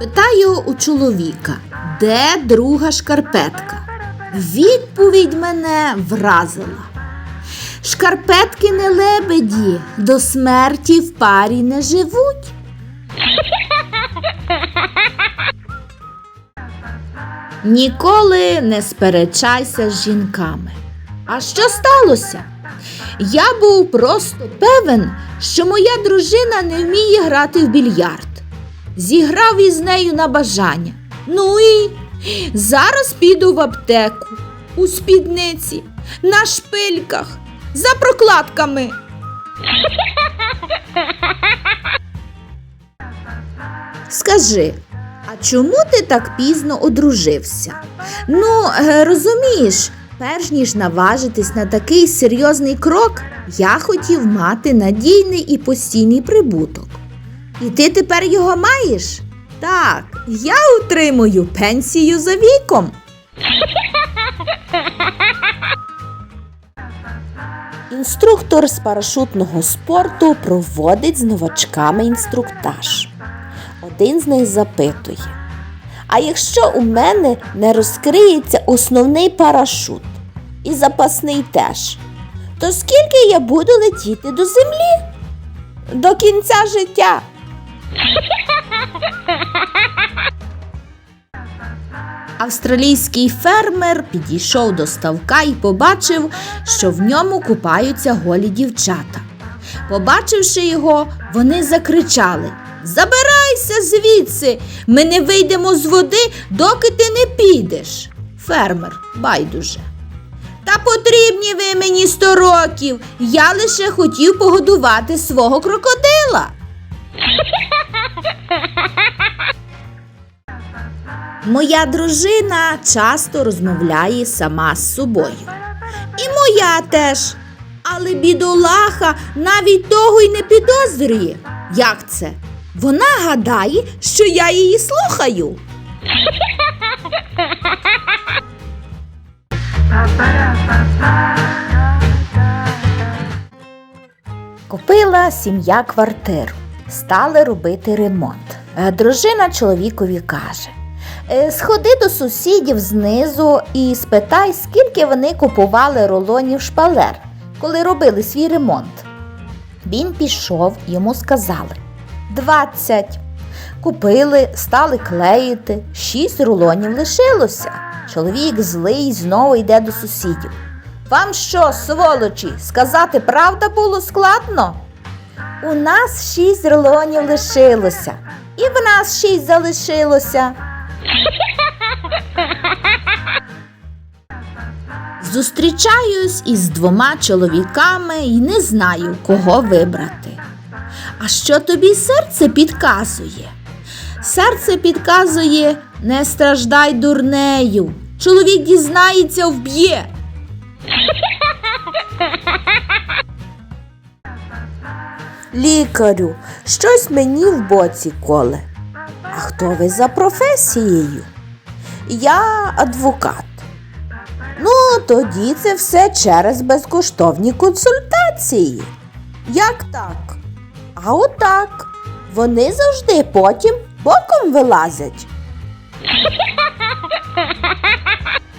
Питаю у чоловіка, де друга шкарпетка? Відповідь мене вразила. Шкарпетки не лебеді, до смерті в парі не живуть. Ніколи не сперечайся з жінками. А що сталося? Я був просто певен, що моя дружина не вміє грати в більярд. Зіграв із нею на бажання. Ну і зараз піду в аптеку, у спідниці, на шпильках, за прокладками. Скажи, а чому ти так пізно одружився? Ну, е, розумієш, перш ніж наважитись на такий серйозний крок, я хотів мати надійний і постійний прибуток. І ти тепер його маєш? Так, я отримую пенсію за віком. Інструктор з парашутного спорту проводить з новачками інструктаж. Один з них запитує: А якщо у мене не розкриється основний парашут і запасний теж, то скільки я буду летіти до землі? До кінця життя. Австралійський фермер підійшов до ставка і побачив, що в ньому купаються голі дівчата. Побачивши його, вони закричали Забирайся звідси, ми не вийдемо з води, доки ти не підеш. Фермер байдуже. Та потрібні ви мені сто років. Я лише хотів погодувати свого крокодила. Моя дружина часто розмовляє сама з собою. І моя теж. Але бідолаха навіть того й не підозрює. Як це? Вона гадає, що я її слухаю. Купила сім'я квартиру. Стали робити ремонт. Е, Дружина чоловікові каже: «Е, Сходи до сусідів знизу і спитай, скільки вони купували рулонів шпалер, коли робили свій ремонт. Він пішов, йому сказали двадцять. Купили, стали клеїти, шість рулонів лишилося. Чоловік злий знову йде до сусідів. Вам що, сволочі, сказати правда було складно? У нас шість рулонів лишилося, і в нас шість залишилося. Зустрічаюсь із двома чоловіками і не знаю, кого вибрати. А що тобі серце підказує? Серце підказує не страждай дурнею. Чоловік дізнається, вб'є. Лікарю, щось мені в боці коле. А хто ви за професією? Я адвокат. Ну, тоді це все через безкоштовні консультації. Як так? А отак. Вони завжди потім боком вилазять.